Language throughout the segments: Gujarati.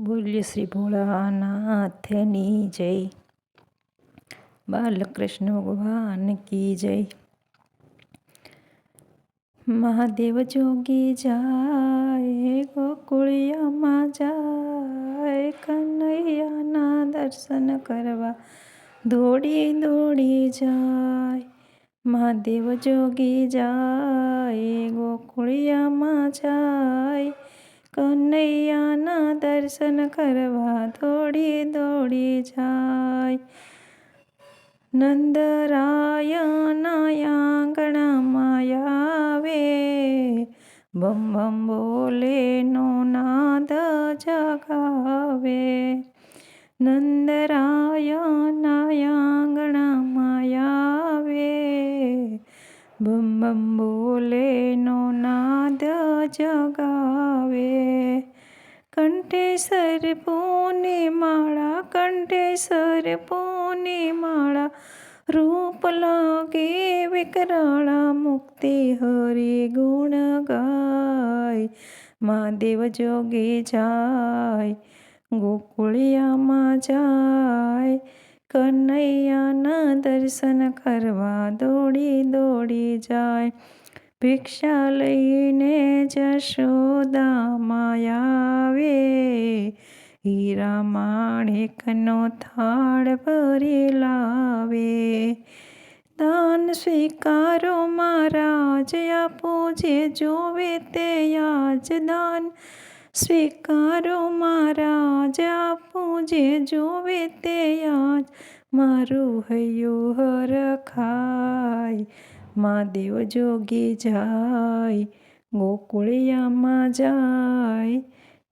બોલ્ય શ્રી ભોળાનાથની જય. બાલકૃષ્ણ ભગવાન કી જય. મહાદેવ જોગી જાય, ગોકુળિયામાં જાય, કનૈયાના દર્શન કરવા દોડી દોડી જાય. મહાદેવ જોગી જાય, ગોકુળિયામાં જાય કનૈયાના દર્શન કરવા દોડી દોડી જાય. નંદરાયના આંગણામાં આવે. બમ બમ બોલે, નો નાદ જગાવે. નંદરાયના આંગણામાં આવે. બમ બમ બોલે, નો નાદ જગાવે. કંઠેસર પૂની માળા, કંઠેસર પૂની માળા, રૂપ લાગે વિકરાળા મુક્તિ હરે ગુણ ગાય, મહાદેવ જોગે જાય, ગોકુળિયામાં જાય, કનૈયાના દર્શન કરવા દોડી દોડી જાય ભિક્ષા લઈને જશોદા માયાવે. હીરા માણેકનો થાળ ભરી લાવે. દાન સ્વીકારો મહારાજ, આપો જે જોવે તે આજ દાન. સ્વીકારો મહારાજ, આપો જે જોવે તે આજ. મારું હૈયું હર ખાય મહાદેવ જોગી જાય, ગોકુળિયામાં જાય,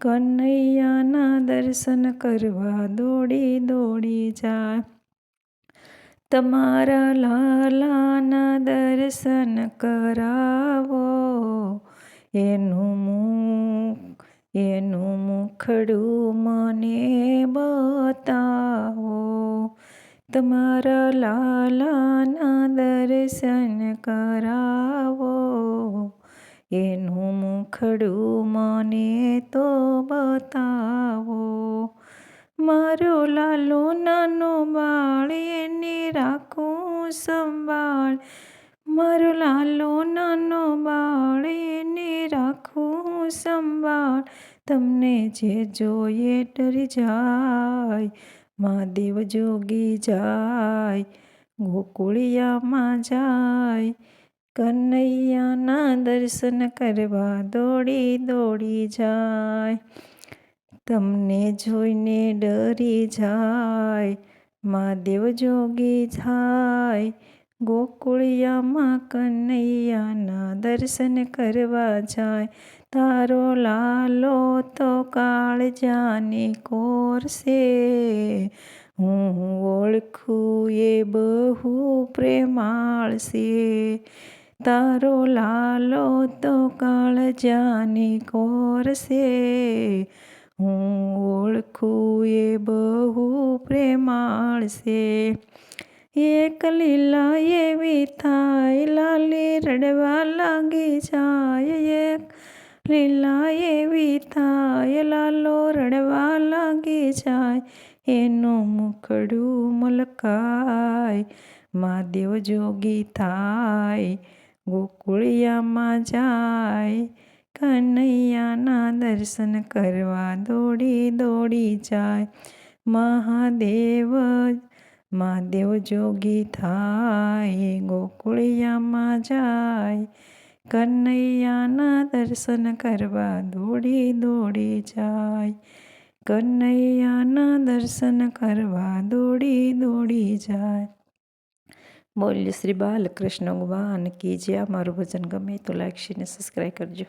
કનૈયાના દર્શન કરવા દોડી દોડી જાય. તમારા લાલાના દર્શન કરાવો, એનું મુખ, એનું મુખડું મને બતાવો. તમારા લાલાના દર્શન કરાવો. એનું મુખડું મને તો બતાવો. મારો લાલો નાનો બાળ એને રાખું સંભાળ. મારો લાલો નાનો બાળ એને રાખું સંભાળ. તમને જે જોઈએ ડરી જાય. મહાદેવ જોગી જાય, ગોકુળિયામાં જાય, કનૈયાના દર્શન કરવા દોડી દોડી જાય. તમને જોઈને ડરી જાય, મહાદેવ જોગી જાય ગોકુળિયામાં કનૈયાના દર્શન કરવા જાય. તારો લાલો તો કાળજાની કોરશે. હું ઓળખું એ બહુ પ્રેમાળશે. તારો લાલો તો કાળજાની કોરશે. હું ઓળખું એ બહુ પ્રેમાળશે. એક લીલા એવી થાય લાલી રડવા લાગી જાય. એક લીલા એવી થાય લાલો રડવા લાગી જાય. એનું મુખડું મલકાય, મહાદેવ જોગી થાય. ગોકુળિયામાં જાય, કનૈયાના દર્શન કરવા દોડી દોડી જાય. મહાદેવ મહાદેવ જોગી થાય ગોકુળિયામાં જાય કનૈયાના દર્શન કરવા દોડી દોડી જાય કનૈયાના દર્શન કરવા દોડી દોડી જાય બોલ્ય શ્રી બાલકૃષ્ણ ભગવાન કી જે આ મારું ભજન ગમે તો લાઈક શેર ને સબસ્ક્રાઈબ કરજો